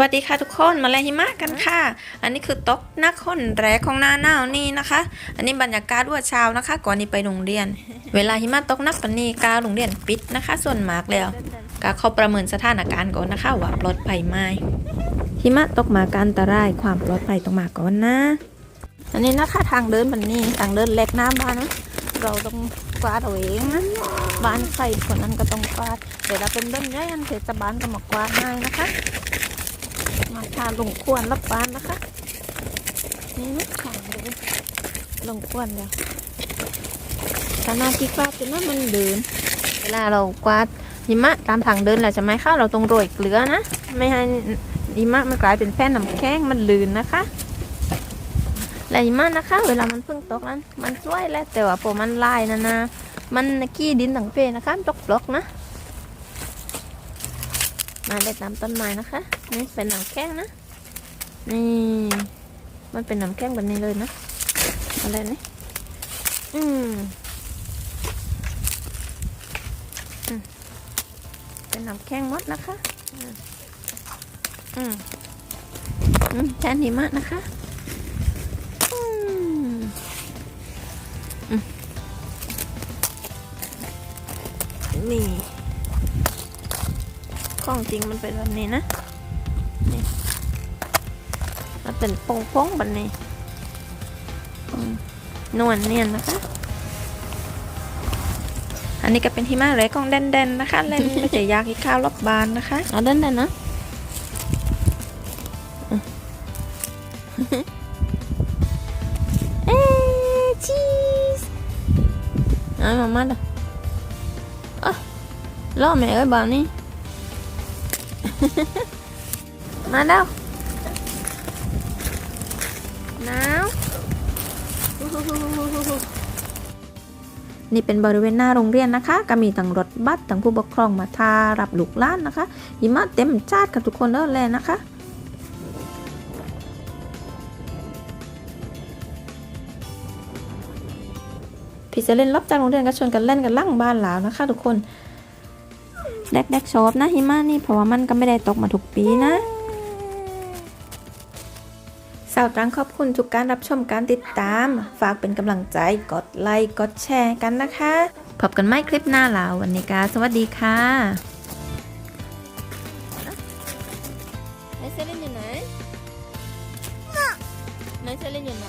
วัสดีค่ะทุกคนมาเลหิมะกันค่ะ อันนี้คือตกนักคนแรกของหน้าหนาวนี่นะคะ อันนี้บรรยากาศว่าเช้านะคะ ก่อนนี้ไปโรงเรียน เวลาหิมะตกนักปนนี้กาโรงเรียนปิดนะคะ ส่วนมากแล้วกาเขาประเมินสถานการณ์ก่อนนะคะว่าปลอดภัยไหมหิมะตกมาการอันตรายความปลอดภัยต้องมาก่อนนะ อันนี้นะคะทางเดินบันนี้ทางเดินเล็กน้ำบ้านนะเราต้องกวาดเอาเองนะบ้านใครคนนั้นก็ต้องกวาดเดี๋ยวเราเป็นเรื่องย่อยอันเทศบาลก็มากวาดให้นะคะ มาลงควรรับบ้านนะคะ นี่นะค่ะดูลงควรแล้วตานาที่กวาดจะนั้นมันเดิน เวลาเรากวาดหิมะตามทางเดินแหละจะไม่เข้าเราต้องโรยเกลือนะ ไม่ให้หิมะมันกลายเป็นแผ่นน้ำแข็งมันลื่นนะคะและหิมะนะคะ เวลามันเพิ่งตกนั้นมันสวยแหล้วแต่ว่าพอมันลายนะนะมันกี้ดินต่างเพนะคะตกบล็อกนะ มาเล็ดน้ำต้นไม้นะคะ นี่เป็นน้ำแข็งนะ นี่ มันเป็นน้ำแข็งแบบนี้เลยนะอะไรนี่ อืมอืมเป็นน้ำแข็งมดนะคะ อืมอืมอืมแทนหิมะนะคะอื มอืมนี่ของจริงมันเป็นแบบนี้นะ นี่ มันเป็นโป่งๆแบบนี้อืมนวลเนียนนะคะ อันนี้ก็เป็นหิมะเล็กของแดนๆนะคะ เล่นไม่จะยากอีกข้าวรอบบานนะคะเอาเด่นๆนะอืมเอ้ชีสเอามามาเด้ออะล่อแม่เอ้ยบ่าวนี่ มาแล้วหนาวนี่เป็นบริเวณหน้าโรงเรียนนะคะ ก็มีทั้งรถบัสทั้งผู้ปกครองมาทารับลูกล้านนะคะหิมะเต็มจาดกับทุกคนเลยเลนะคะพี่จะเล่นรอบจากโรงเรียนก็ชวนกันเล่นกันลั่งบ้านแล้วนะคะ ทุกคน เด็กๆชอบนะหิมะนี่เพราะว่ามันก็ไม่ได้ตกมาทุกปีนะสาวตรังขอบคุณทุกการรับชมการติดตาม ฝากเป็นกำลังใจกดไลค์กดแชร์กันนะคะ พบกันใหม่คลิปหน้าแล้ววันนี้กาสวัสดีค่ะไหนเซเลนอยู่ไหนไหนเซเลนอยู่ไหน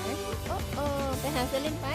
โอ้โอไปหาเซเลนไป